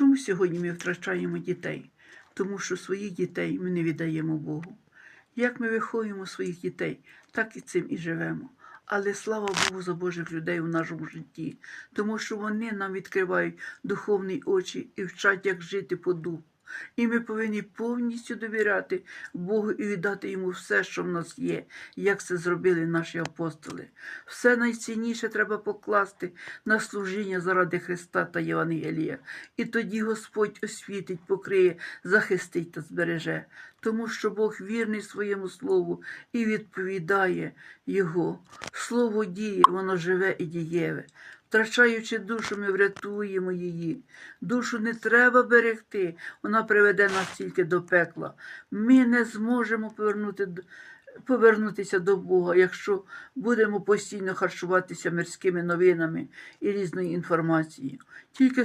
Чому сьогодні ми втрачаємо дітей? Тому що своїх дітей ми не віддаємо Богу. Як ми виховуємо своїх дітей, так і цим і живемо. Але слава Богу за Божих людей у нашому житті, тому що вони нам відкривають духовні очі і вчать, як жити по духу. І ми повинні повністю довіряти Богу і віддати йому все, що в нас є, як це зробили наші апостоли. Все найцінніше треба покласти на служіння заради Христа та Євангелія. І тоді Господь освітить, покриє, захистить та збереже, тому що Бог вірний своєму слову і відповідає Його. Слово діє, воно живе і дієве. Втрачаючи душу, ми врятуємо її. Душу не треба берегти, вона приведе нас тільки до пекла. Ми не зможемо повернути, повернутися до Бога, якщо будемо постійно харчуватися мирськими новинами і різною інформацією. Тільки